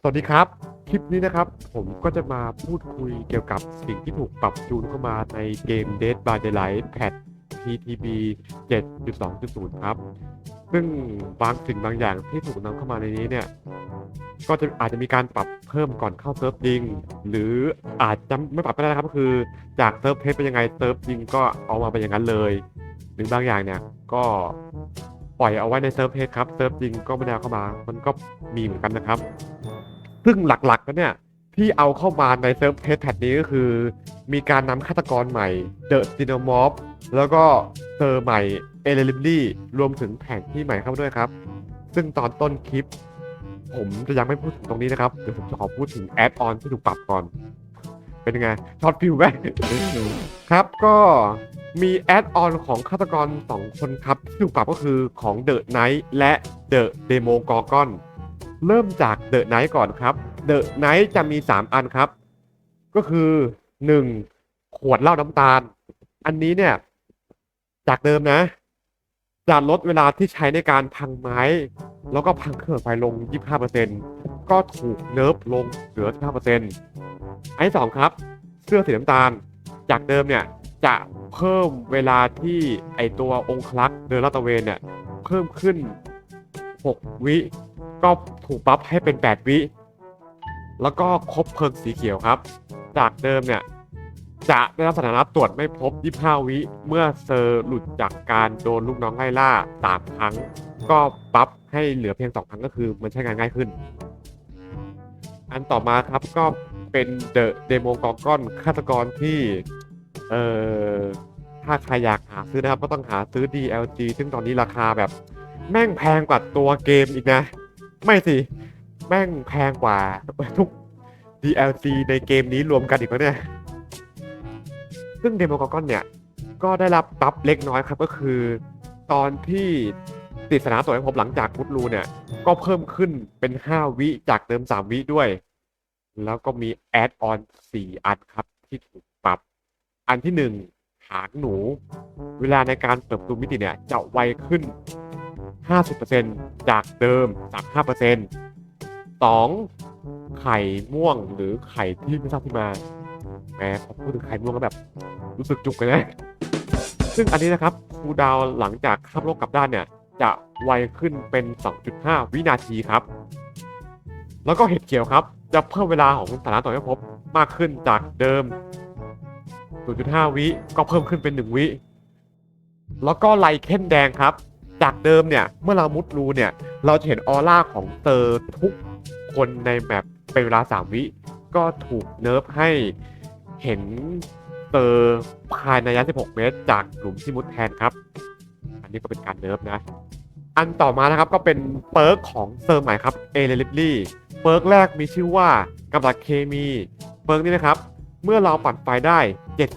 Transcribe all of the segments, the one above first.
สวัสดีครับ คลิปนี้นะครับ ผมก็จะมาพูดคุยเกี่ยวกับสิ่งที่ถูกปรับจูนเข้ามาในเกม Dead by Daylight Patch PTB 7.2.0 ครับ ซึ่งบางสิ่งบางอย่างที่ถูกนำเข้ามาในนี้เนี่ย ก็จะอาจจะมีการปรับเพิ่มก่อนเข้าเซิร์ฟจริง หรืออาจจะไม่ปรับก็ได้นะครับก็คือจากเซิร์ฟเทสเป็นยังไงเซิร์ฟจริงก็เอามาเป็นอย่างนั้นเลย หรือบางอย่างเนี่ยก็ปล่อยเอาไว้ในเซิร์ฟเทสครับเซิร์ฟจริงก็ไม่ได้เอาเข้ามา มันก็มีเหมือนกันนะครับ ซึ่งหลักๆแล้วเนี่ยที่เอาเข้ามาในเซิร์ฟเทสแพทนี้ก็คือ มีการนำฆาตกรใหม่เดอะซิน m มอฟแล้วก็เซอร์ใหม่เอเลลิมลี่รวมถึงแผนที่ใหม่เข้าด้วยครับ ซึ่งตอนต้นคลิป ผมจะยังไม่พูดถึงตรงนี้นะครับ เดี๋ยวผมจะขอพูดถึงแอดออนที่ถูกปรับก่อน เป็นยังไงช็อตฟิวไหมครับก็มีแอดออนของฆาตกร 2 คนครับที่ถูกปรับก็คือของเดอะไนท์และเดอะเดโมกอ g อน เริ่มจากเดอะไนท์ก่อนครับเดอะไนท์จะมี 3 อันครับ ก็คือ 1. ขวดเหล้าน้ำตาล อันนี้เนี่ย จากเดิมนะ จะลดเวลาที่ใช้ในการพังไม้ แล้วก็พังเครื่องไฟลง 25%ก็ถูกเนิร์ฟลงเหลือ 15%อันที่สองครับ เสื้อสีน้ำตาล จากเดิมเนี่ยจะเพิ่มเวลาที่ไอตัวองคลักษ์เดินลาดตระเวนเนี่ย เพิ่มขึ้น 6 วิ ก็ถูกบัฟให้เป็น 8 วิ แล้วก็ครบเพลิงสีเขียวครับ จากเดิมเนี่ย จะได้รับสถานะตรวจไม่พบ 25 วิ เมื่อเซอร์หลุดจากการโดนลูกน้องไล่ล่า 3 ครั้ง ก็บัฟให้เหลือเพียง 2 ครั้งก็คือมันใช้งานง่ายขึ้น อันต่อมาครับก็เป็นเดอะเดโมกอก้อนฆาตกรที่ เอ่อถ้าใครอยากหาซื้อนะครับ ก็ต้องหาซื้อ DLG ซึ่งตอนนี้ราคาแบบ แม่งแพงกว่าตัวเกมอีกนะ ไม่สิ แม่งแพงกว่าทุก DLC ในเกมนี้รวมกันอีกแล้วเนี่ย ซึ่งเดโมกอนเนี่ย ก็ได้รับบัฟเล็กน้อยครับก็คือ ตอนที่ติดสถานะตัวให้พบหลังจากพุทรูเนี่ย ก็เพิ่มขึ้นเป็น 5 วิจากเดิม 3 วิด้วย แล้วก็มีแอดออน 4 อันครับที่ถูกปรับ อันที่ 1 หางหนู เวลาในการเติบโตมิติเนี่ย จะไวขึ้น 50%จากเดิม35% 2. ไข่ม่วงหรือไข่ที่ไม่ทราบที่มาแหมพอพูดถึงไข่ม่วงก็แบบ รู้สึกจุกเลยนะซึ่งอันนี้นะครับคูดาวหลังจากข้ามโลกกลับด้านเนี่ย จะไวขึ้นเป็น 2.5 วินาทีครับ แล้วก็เห็ดเขียวครับ จะเพิ่มเวลาของสถานะต่อให้พบมากขึ้นจากเดิม 0.5 วิก็เพิ่มขึ้นเป็น 1 วิ แล้วก็ไลเคนแดงครับ จากเดิมเนี่ย เมื่อเรามุดรูเนี่ย เราจะเห็นออร่าของเตอร์ทุกคนในแมปเป็นเวลา 3 วิก็ถูกเนิร์ฟให้เห็นเตอร์ภายในระยะ 16 เมตร จากหลุมที่มุดแทนครับ อันนี้ก็เป็นการเนิร์ฟนะ อันต่อมานะครับก็เป็นเปิร์กของเซอร์ใหม่ครับเอเลลิลี่เปิร์กแรกมีชื่อว่ากำลังเคมีเปิร์กนี้นะครับ เมื่อเราปั่นไฟได้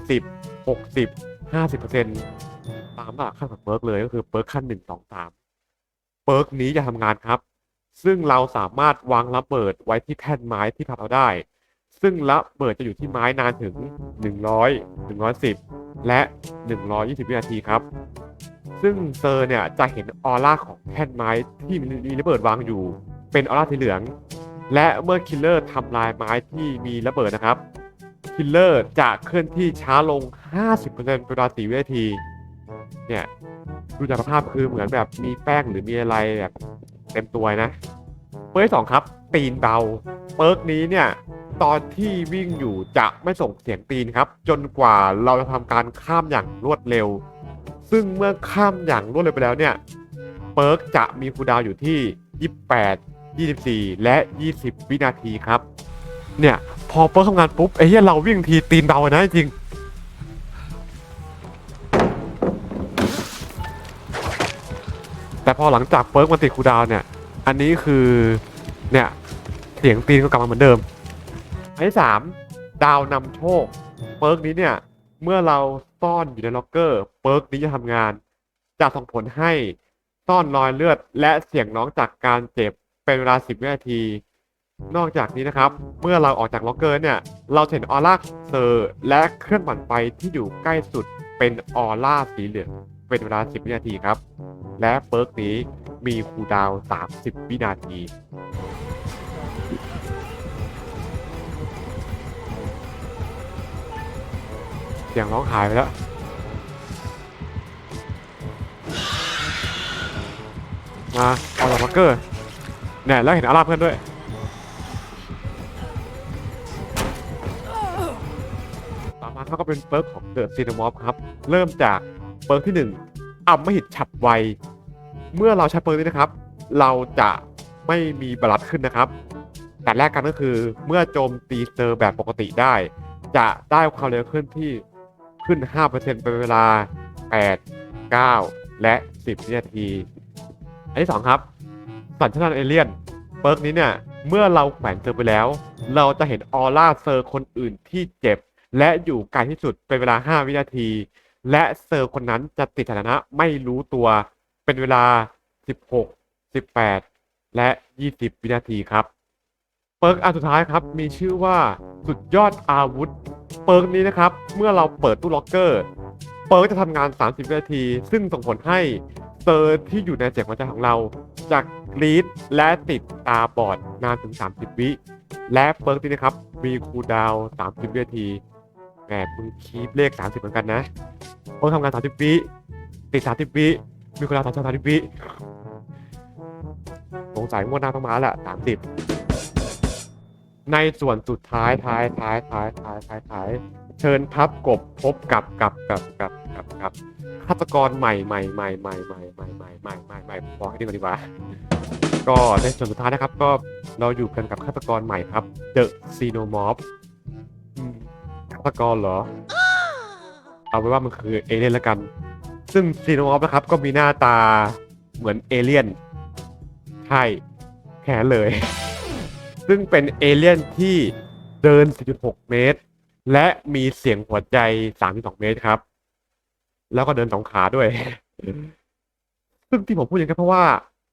70 60 50% ตามหลักขั้นของเปิร์กเลยก็คือเปิร์กขั้น1 2 3เปิร์กนี้จะทำงานครับ ซึ่งเราสามารถวางระเบิดไว้ที่แท่นไม้ที่พับเราได้ ซึ่งระเบิดจะอยู่ที่ไม้นานถึง 100 110 และ 120 วินาทีครับ ซึ่งเซอร์เนี่ยจะเห็นออร่าของแท่นไม้ที่มีระเบิดวางอยู่ เป็นออร่าสีเหลือง และเมื่อคิลเลอร์ทำลายไม้ที่มีระเบิดนะครับคิลเลอร์จะเคลื่อนที่ช้าลง 50%เป็นเวลา4วินาที เนี่ยดูจากสภาพคือเหมือนแบบมีแป้งหรือมีอะไรแบบเต็มตัวนะเปิร์กสองครับ ตีนเบา เปิร์กนี้เนี่ย ตอนที่วิ่งอยู่จะไม่ส่งเสียงตีนครับ จนกว่าเราจะทำการข้ามอย่างรวดเร็ว ซึ่งเมื่อข้ามอย่างรวดเร็วไปแล้วเนี่ย เปิร์กจะมีคูดาวอยู่ที่ 28 24 และ 20 วินาทีครับ เนี่ย พอเปิร์กทำงานปุ๊บไอ้เหี้ยเราวิ่งทีตีนเบาเลยนะจริง พอหลังจากเปิร์กมันติดคูดาวเนี่ย อันนี้คือเนี่ยเสียงตีนก็กลับมาเหมือนเดิมอันที่สามดาวนำโชคเปิร์กนี้เนี่ย เมื่อเราซ่อนอยู่ในล็อกเกอร์เปิร์กนี้จะทำงาน จะส่งผลให้ซ่อนรอยเลือด และเสียงน้องจากการเจ็บเป็นเวลา10วินาที นอกจากนี้นะครับ เมื่อเราออกจากล็อกเกอร์เนี่ย เราเห็นออร่าเซอร์และเครื่องปั่นไฟที่อยู่ใกล้สุดเป็นออร่าสีเหลืองเป็นเวลา 10 วินาทีครับ และเปิร์กนี้มีคูดาวน์30 วินาที เสียงร้องหายไปแล้ว มาเอาลามาเกอร์เนี่ยแล้วเห็นอาราเพื่อนด้วยต่อมาเขาก็เป็นเปิร์กของเดอะซีนมอฟครับ เริ่มจากเปิร์กที่ 1อ่ำไม่หิดฉับไว เมื่อเราใช้เปิร์กนี้นะครับ เราจะไม่มีบาลัดขึ้นนะครับ แต่แรกกันก็คือเมื่อโจมตีเซอร์แบบปกติได้ จะได้ความเร็วขึ้นที่ขึ้น 5%เป็นเวลา 8 9 และ 10วินาที อันที่ 2 ครับ สัญชาตเอเลี่ยน เปิร์กนี้เนี่ย เมื่อเราแขวนเซอร์ไปแล้ว เราจะเห็นออร่าเซอร์คนอื่นที่เจ็บ และอยู่ไกลที่สุดเป็นเวลา 5 วินาที และเซอร์คนนั้นจะติดสถานะไม่รู้ตัว เป็นเวลา 16 18 และ 20 วินาทีครับ เปิร์กอันสุดท้ายครับ มีชื่อว่าสุดยอดอาวุธ เปิร์กนี้นะครับ เมื่อเราเปิดตู้ล็อกเกอร์ เปิร์กจะทำงาน 30 วินาที ซึ่งส่งผลให้เซอร์ที่อยู่ในเสียงหัวใจของเราจะกรีดและติดตาบอดนานถึง 30 วิ และเปิร์กนี้นะครับ มีคูลดาวน์30 วินาทีแหมคุณคีปเลข 30 เหมือนกันนะเปิร์กทำงาน 30 วิติด 30 วิ มีคูลดาวน์30วิสงสัยงวดหน้าต้องมาแล้วแหละ30ในส่วนสุดท้ายท้ายท้ายท้ายท้ายท้ายท้ายเชิญพับกบพบกับกับกับกับกับกับฆาตกรใหม่ใหม่ใหม่ใหม่ใหม่ใหม่ใหม่ใหม่ใหม่ใหม่พอให้ดีกว่าดีกว่าก็ในส่วนสุดท้ายนะครับ ก็เราอยู่กันกับฆาตกรใหม่ครับเดอะซีโนมอฟฆาตกรเหรอ เอาไว้ว่ามันคือเอเลี่ยนล้วกัน ซึ่งซีโนมอฟนะครับก็มีหน้าตาเหมือนเอเลี่ยนใช่แค่เลย ซึ่งเป็นเอเลี่ยนที่เดิน 4.6 เมตร และมีเสียงหัวใจ 32 เมตรครับ แล้วก็เดินสองขาด้วย ซึ่งที่ผมพูดอย่างนี้เพราะว่า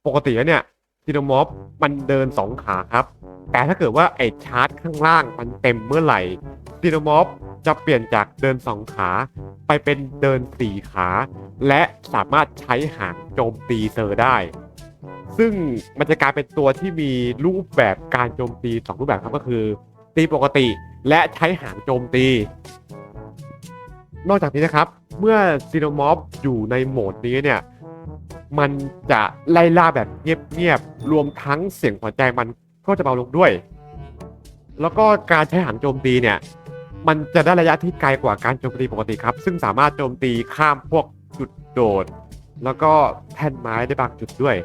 ปกติแล้วเนี่ยซีโนมอฟมันเดินสองขาครับ แต่ถ้าเกิดว่าไอ้ชาร์จข้างล่างมันเต็มเมื่อไหร่ ซีโนมอฟจะเปลี่ยนจากเดินสองขา ไปเป็นเดินสี่ขา และสามารถใช้หางโจมตีเซอร์ได้ ซึ่งมันจะกลายเป็นตัวที่มีรูปแบบการโจมตีสองรูปแบบครับก็คือ ตีปกติและใช้หางโจมตี นอกจากนี้นะครับ เมื่อซีโนมอฟอยู่ในโหมดนี้เนี่ยมันจะไล่ล่าแบบเงียบๆ รวมทั้งเสียงหัวใจมันก็จะเบาลงด้วย แล้วก็การใช้หางโจมตีเนี่ย มันจะได้ระยะที่ไกลกว่าการโจมตีปกติครับ ซึ่งสามารถโจมตีข้ามพวกจุดโดด แล้วก็แท่นไม้ได้บางจุดด้วย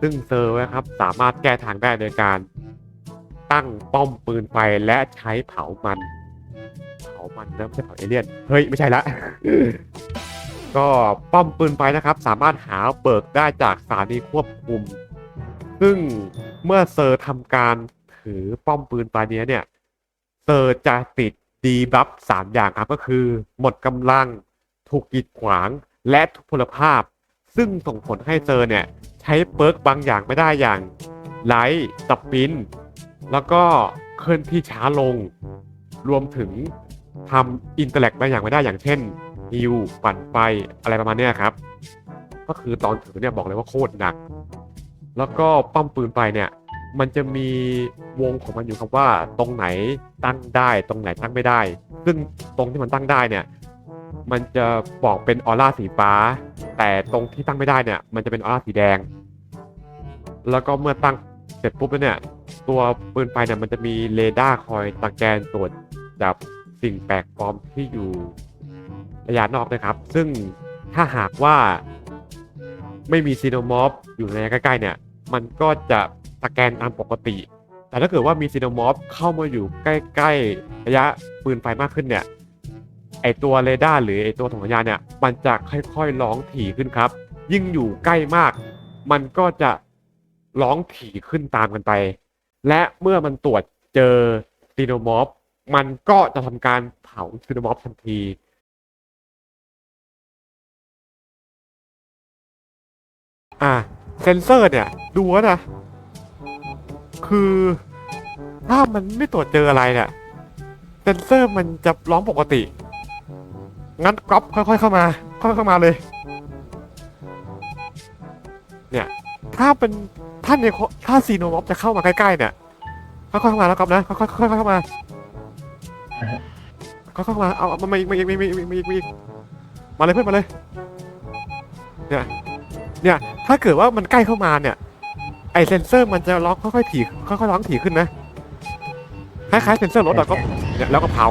ซึ่งเซอร์นะครับสามารถแก้ทางได้โดยการตั้งป้อมปืนไฟและใช้เผามัน เผามันนะไม่ใช่เผาเอเลี่ยน เฮ้ย ไม่ใช่ละ ก็ป้อมปืนไฟนะครับ สามารถหาเบิกได้จากสถานีควบคุม ซึ่งเมื่อเซอร์ทำการถือป้อมปืนไฟนี้เนี่ย เซอร์จะติดดีบัฟสามอย่างครับก็คือ หมดกำลัง ถูกกีดขวางและทุกพลภาพ ซึ่งส่งผลให้เซอร์เนี่ย ใช้เปิร์กบางอย่างไม่ได้อย่างไลท์สปิน แล้วก็เคลื่อนที่ช้าลง รวมถึงทำอินเตอร์แลกบางอย่างไม่ได้อย่างเช่นฮิวปั่นไฟอะไรประมาณนี้ครับ ก็คือตอนถือเนี่ยบอกเลยว่าโคตรหนัก แล้วก็ป้อมปืนไฟเนี่ย มันจะมีวงของมันอยู่ครับว่าตรงไหนตั้งได้ตรงไหนตั้งไม่ได้ ซึ่งตรงที่มันตั้งได้เนี่ยมันจะบอกเป็นออร่าสีฟ้า แต่ตรงที่ตั้งไม่ได้เนี่ย มันจะเป็นออร่าสีแดง แล้วก็เมื่อตั้งเสร็จปุ๊บแล้วเนี่ย ตัวปืนไฟเนี่ยมันจะมีเรดาร์คอยตะแกนตรวจจับสิ่งแปลกปลอมที่อยู่ระยะนอกนะครับ ซึ่งถ้าหากว่าไม่มีซีโนมอฟอยู่ในใกล้ๆเนี่ย มันก็จะ สแกนตามปกติ แต่ถ้าเกิดว่ามีซีโนมอฟเข้ามาอยู่ใกล้ๆระยะปืนไฟมากขึ้นเนี่ย ไอตัวเรดาร์หรือไอตัวถงสัญญาณเนี่ย มันจะค่อยๆร้องถี่ขึ้นครับ ยิ่งอยู่ใกล้มาก มันก็จะร้องถี่ขึ้นตามกันไป และเมื่อมันตรวจเจอซีโนมอฟมันก็จะทำการเผาซีโนมอฟทันทีอะเซนเซอร์เนี่ย ดูนะ คือถ้ามันไม่ตรวจเจออะไรเนี่ยเซนเซอร์มันจะร้องปกติ งั้นก๊อปค่อย ๆ เข้ามา ค่อยๆเข้ามาเลย เนี่ย ถ้าเป็นถ้าในถ้าซีโนมอฟจะเข้ามาใกล้ๆเนี่ย ค่อยๆเข้ามาแล้วก๊อปนะ ค่อยๆค่อยๆเข้ามาคเขาเข้ามา เอามามาอีกมาอีกมาอีกมาอีกมาอีกมาเลยเพื่อนมาเลย เนี่ย เนี่ย ถ้าเกิดว่ามันใกล้เข้ามาเนี่ย ไอเซนเซอร์มันจะล็อกค่อยๆถี่ค่อยๆร้องถี่ขึ้นนะคล้ายๆเซนเซอร์รถอะก็เนี่ยแล้วก็เผา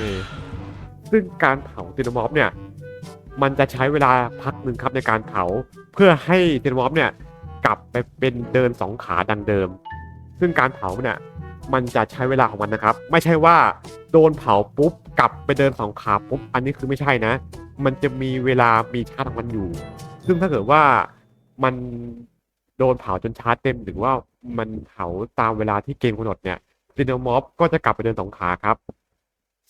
นี่ซึ่งการเผาซีโนมอฟเนี่ย มันจะใช้เวลาพักหนึ่งครับในการเผา เพื่อให้เซนวอฟเนี่ย กลับไปเป็นเดินสองขาดังเดิม ซึ่งการเผาเนี่ยมันจะใช้เวลาของมันนะครับ ไม่ใช่ว่าโดนเผาปุ๊บกลับไปเดินสองขาปุ๊บอันนี้คือไม่ใช่นะ มันจะมีเวลามีชาร์จของมันอยู่ ซึ่งถ้าเกิดว่ามันโดนเผาจนชาร์จเต็ม หรือว่ามันเผาตามเวลาที่เกมกำหนดเนี่ยซีโนมอฟก็จะกลับไปเดินสองขาครับ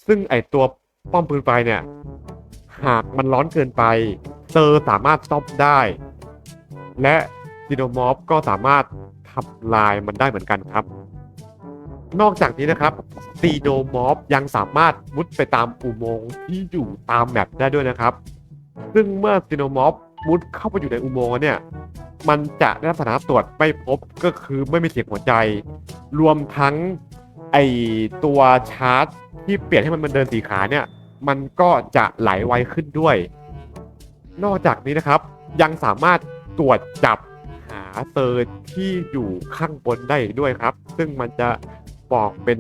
ซึ่งไอตัวป้อมปืนไฟเนี่ย หากมันร้อนเกินไปเซอร์สามารถซ่อมได้ และดิโนมอฟก็สามารถทำลายมันได้เหมือนกันครับ นอกจากนี้นะครับซีโนมอฟยังสามารถมุดไปตามอุโมงค์ที่อยู่ตามแมปได้ด้วยนะครับ ซึ่งเมื่อซีโนมอฟ มุดเข้าไปอยู่ในอุโมงค์เนี่ย มันจะได้รับสถานตรวจไม่พบก็คือไม่มีเสียงหัวใจ รวมทั้งไอตัวชาร์จที่เปลี่ยนให้มันเป็นเดินสีขาเนี่ย มันก็จะไหลไวขึ้นด้วย นอกจากนี้นะครับ ยังสามารถตรวจจับหาเซอร์ที่อยู่ข้างบนได้ด้วยครับ ซึ่งมันจะบอกเป็น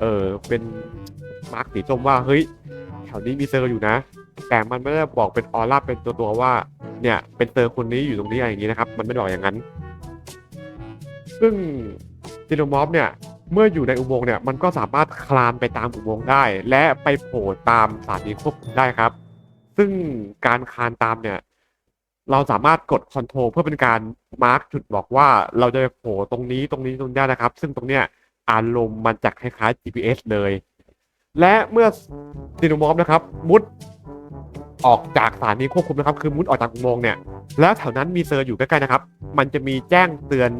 เออเป็นมาร์กสีส้มว่าเฮ้ยแถวนี้มีเซอร์อยู่นะ แต่มันไม่ได้บอกเป็นออร่าเป็นตัวตัวว่า เนี่ยเป็นเซอร์คนนี้อยู่ตรงนี้อะไรอย่างนี้นะครับ มันไม่บอกอย่างนั้น ซึ่งจิโนมอฟเนี่ยเมื่ออยู่ในอุโมงค์เนี่ยมันก็สามารถคลานไปตามอุโมงค์ได้ และไปโผล่ตามสถานีควบคุมได้ครับ ซึ่งการคลานตามเนี่ย เราสามารถกดคอนโทรลเพื่อเป็นการมาร์กจุดบอกว่าเราจะโผล่ตรงนี้ตรงนี้ตรงนี้นะครับ ซึ่งตรงเนี้ยอารมณ์มันจะคล้ายๆ GPS เลย และเมื่อซีโนมอฟนะครับ มุด ออกจากสถานีควบคุมนะครับ คือมุดออกจากอุโมงค์เนี่ย แล้วแถวนั้นมีเซอร์อยู่ใกล้ๆนะครับ มันจะมีแจ้งเตือน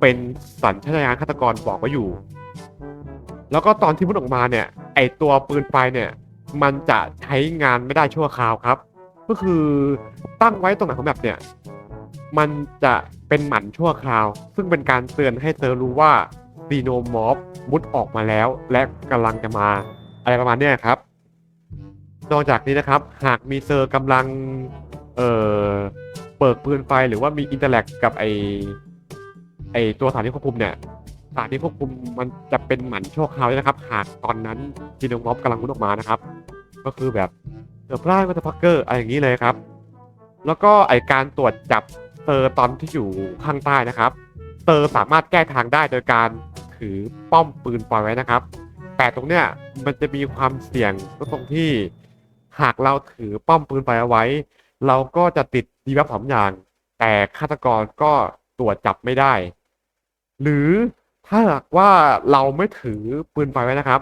เป็นสัญชาตญาณฆาตกรบอกไว้อยู่ แล้วก็ตอนที่มุดออกมาเนี่ย ไอตัวปืนไฟเนี่ย มันจะใช้งานไม่ได้ชั่วคราวครับ ก็คือตั้งไว้ตรงไหนของแบบเนี่ย มันจะเป็นหมันชั่วคราว ซึ่งเป็นการเตือนให้เซอร์รู้ว่าซีโนมอฟมุดออกมาแล้ว และกำลังจะมาอะไรประมาณนี้ครับ นอกจากนี้นะครับ หากมีเซอร์กำลัง เอ่อ เปิดปืนไฟหรือว่ามีอินเตอร์แลกกับไอไอตัวสถานีควบคุมเนี่ยสถานีควบคุมมันจะเป็นหมันชั่วคราวด้วยนะครับ หากตอนนั้นจีโนมอฟกำลังมุดออกมานะครับ ก็คือแบบเซอร์ไพรส์วัตพักเกอร์อะไรอย่างนี้เลยครับ แล้วก็ไอการตรวจจับเซอร์ตอนที่อยู่ข้างใต้นะครับเซอร์สามารถแก้ทางได้โดยการถือป้อมปืนปล่อยไว้นะครับ แต่ตรงเนี้ยมันจะมีความเสี่ยงก็ตรงที่ หากเราถือป้อมปืนไปเอาไว้ เราก็จะติดดีบัฟสองอย่าง แต่ฆาตกรก็ตรวจจับไม่ได้ หรือถ้าหากว่าเราไม่ถือปืนไฟไว้นะครับ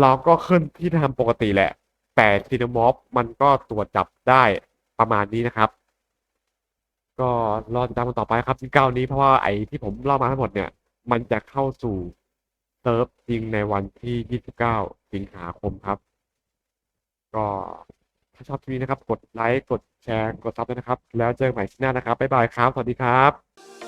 เราก็ขึ้นที่ทำปกติแหละ แต่ซีนมอฟมันก็ตรวจจับได้ประมาณนี้นะครับ ก็รอติดตามกันต่อไปครับที่เก้านี้เพราะว่าไอ้ที่ผมเล่ามาทั้งหมดเนี่ย มันจะเข้าสู่เซิร์ฟจริงในวันที่ 29 สิงหาคมครับ ก็ถ้าชอบคลิปนี้นะครับ กดไลค์ กดแชร์ กดซับด้วยนะครับ แล้วเจอกันใหม่ที่หน้านะครับ บ๊ายบายครับ สวัสดีครับ